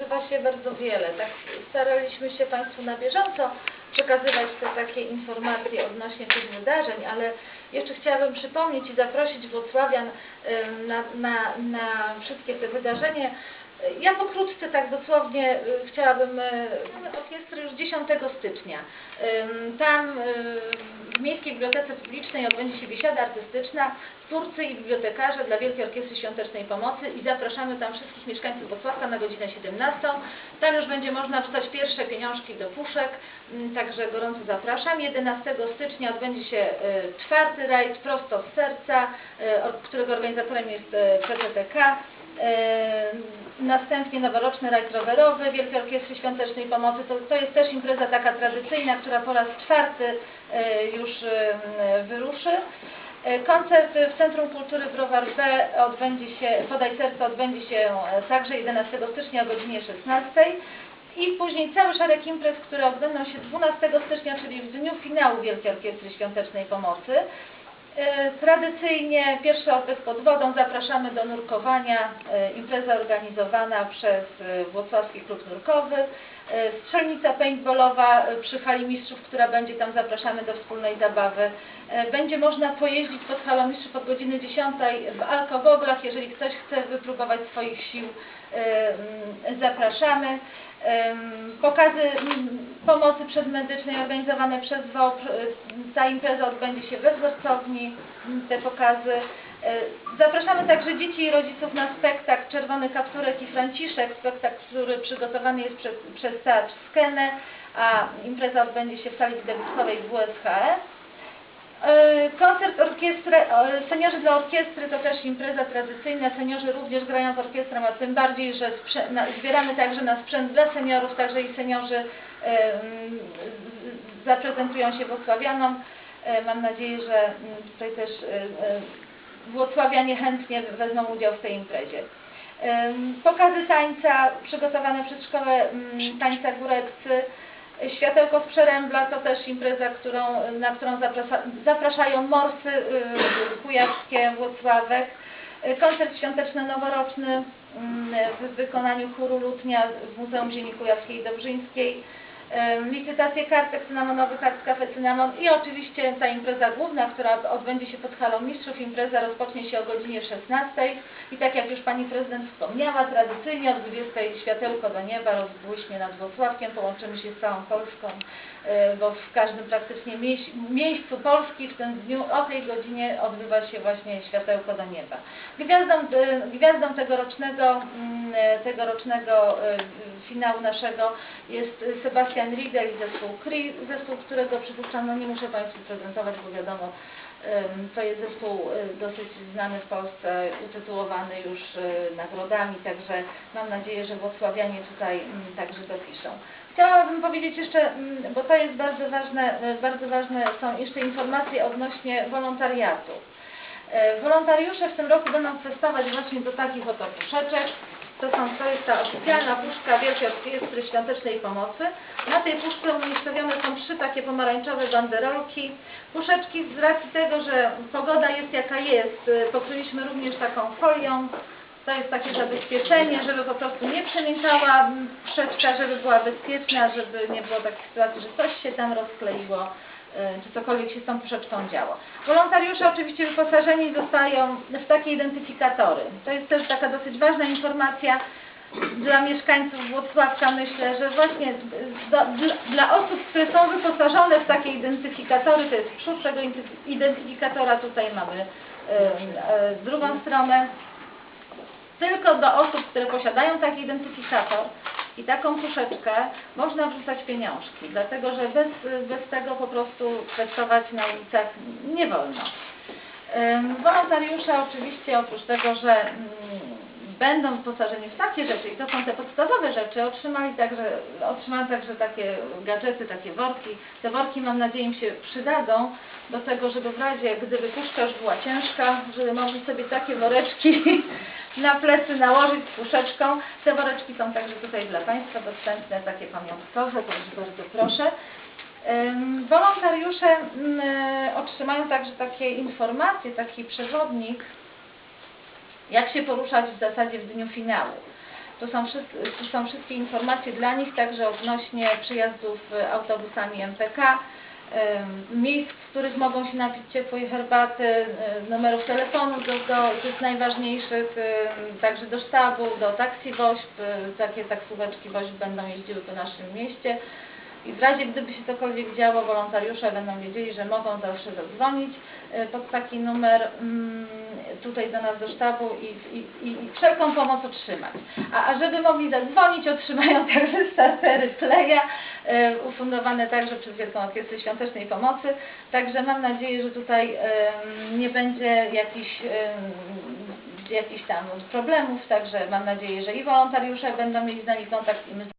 Odbywa się bardzo wiele. Tak staraliśmy się Państwu na bieżąco przekazywać te takie informacje odnośnie tych wydarzeń, ale jeszcze chciałabym przypomnieć i zaprosić Włocławian em, na, na, na wszystkie te wydarzenia. Ja pokrótce, tak dosłownie, y, chciałabym, y, orkiestry już 10 stycznia. Tam y, w Miejskiej Bibliotece Publicznej odbędzie się biesiada artystyczna, twórcy i bibliotekarze dla Wielkiej Orkiestry Świątecznej Pomocy i zapraszamy tam wszystkich mieszkańców Wrocławka na godzinę 17. Tam już będzie można wstać pierwsze pieniążki do puszek, także gorąco zapraszam. 11 stycznia odbędzie się czwarty rajd prosto z serca, którego organizatorem jest PZTK. Następnie noworoczny rajd rowerowy Wielkiej Orkiestry Świątecznej Pomocy. To, to jest też impreza taka tradycyjna, która po raz czwarty e, już wyruszy. E, Koncert w Centrum Kultury Browar B odbędzie się, Podaj Serce odbędzie się e, także 11 stycznia o godzinie 16. I później cały szereg imprez, które odbędą się 12 stycznia, czyli w dniu finału Wielkiej Orkiestry Świątecznej Pomocy. E, Tradycyjnie pierwszy oddech pod wodą zapraszamy do nurkowania. E, Impreza organizowana przez e, Włocławski Klub Nurkowy. Strzelnica paintballowa przy hali mistrzów, która będzie tam, zapraszamy do wspólnej zabawy. Będzie można pojeździć pod halą mistrzów od godziny 10 w alkogoglach. Jeżeli ktoś chce wypróbować swoich sił, zapraszamy. Pokazy pomocy przedmedycznej organizowane przez WOPR. y, Ta impreza odbędzie się we m, te pokazy. E, Zapraszamy także dzieci i rodziców na spektakl Czerwony Kapturek i Franciszek, spektakl, który przygotowany jest przez, przez Teatr Skenę, a impreza odbędzie się w sali widowiskowej WSHS. E, Koncert orkiestry, seniorzy dla orkiestry to też impreza tradycyjna. Seniorzy również grają z orkiestrą, a tym bardziej, że zbieramy także na sprzęt dla seniorów, także i seniorzy zaprezentują się Włocławianom. E, Mam nadzieję, że mm, tutaj też e, e, Włocławianie chętnie wezmą udział w tej imprezie. Pokazy tańca przygotowane przez Szkołę mm, Tańca Góreccy. Światełko z Przerębla to też impreza, którą, na którą zaprasza, zapraszają morsy y, kujawskie, Włocławek. Koncert świąteczno-noworoczny mm, w wykonaniu chóru Lutnia w Muzeum Ziemi Kujawskiej i Dobrzyńskiej. Ym, Licytacje kartek cynamonowych, kart kafe cynamon i oczywiście ta impreza główna, która odbędzie się pod halą mistrzów. Impreza rozpocznie się o godzinie 16 i tak jak już Pani Prezydent wspomniała, tradycyjnie o 20 światełko do nieba rozbłyśnie nad Wrocławkiem, połączymy się z całą Polską, y, bo w każdym praktycznie miejscu Polski w tym dniu o tej godzinie odbywa się właśnie światełko do nieba. Gwiazdą, y, gwiazdą tegorocznego, mm, y, tegorocznego finału naszego jest y, Sebastian Riedel i zespół KRI, zespół, którego przypuszczam, no nie muszę Państwu prezentować, bo wiadomo, to jest zespół y, dosyć znany w Polsce, utytułowany już y, nagrodami, także mam nadzieję, że Włocławianie tutaj mm, także dopiszą. Chciałabym powiedzieć jeszcze, mm, bo to jest bardzo ważne, y, bardzo ważne są jeszcze informacje odnośnie wolontariatu. E, Wolontariusze w tym roku będą testować właśnie do takich oto puszeczek. To, są, to jest ta oficjalna puszka Wielkiej Orkiestry Świątecznej Pomocy. Na tej puszce umiejscowione są trzy takie pomarańczowe banderolki. Puszeczki z racji tego, że pogoda jest jaka jest, y, pokryliśmy również taką folią. To jest takie zabezpieczenie, żeby po prostu nie przemięczała mm, puszeczka, żeby była bezpieczna, żeby nie było takiej sytuacji, że coś się tam rozkleiło czy cokolwiek się z tą puszeczką działo. Wolontariusze oczywiście wyposażeni zostają w takie identyfikatory. To jest też taka dosyć ważna informacja dla mieszkańców Włocławka. Myślę, że właśnie dla, osób, które są wyposażone w takie identyfikatory, to jest przód tego identy- identyfikatora, tutaj mamy y, y, drugą stronę, tylko do osób, które posiadają taki identyfikator i taką puszeczkę można wrzucać pieniążki, dlatego że bez, bez tego po prostu testować na ulicach nie wolno. Wolontariusze oczywiście oprócz tego, że mm, będą wyposażeni w takie rzeczy i to są te podstawowe rzeczy, otrzymali także, otrzymają także takie gadżety, takie worki. Te worki mam nadzieję im się przydadzą do tego, żeby w razie gdyby puszka już była ciężka, żeby mogli sobie takie woreczki na plecy nałożyć z puszeczką. Te woreczki są także tutaj dla Państwa dostępne, takie pamiątkowe, także bardzo proszę. Wolontariusze ym, otrzymają także takie informacje, taki przewodnik, jak się poruszać w zasadzie w dniu finału. To są, są wszystkie informacje dla nich, także odnośnie przyjazdów e, autobusami MPK, miejsc, w których mogą się napić ciepłej herbaty, numerów telefonu do, do tych najważniejszych, także do sztabu, do taksi WOŚP, e, takie taksóweczki WOŚP będą jeździły po naszym mieście. I w razie gdyby się cokolwiek działo, wolontariusze będą wiedzieli, że mogą zawsze zadzwonić e, pod taki numer mm, tutaj do nas do sztabu i, i, i wszelką pomoc otrzymać. A, a żeby mogli zadzwonić, otrzymają także startery Kleja, e, ufundowane także przez Wielką Orkiestrę Świątecznej Pomocy. Także mam nadzieję, że tutaj em, nie będzie jakichś jakichś tam problemów, także mam nadzieję, że i wolontariusze będą mieli z nami kontakt i my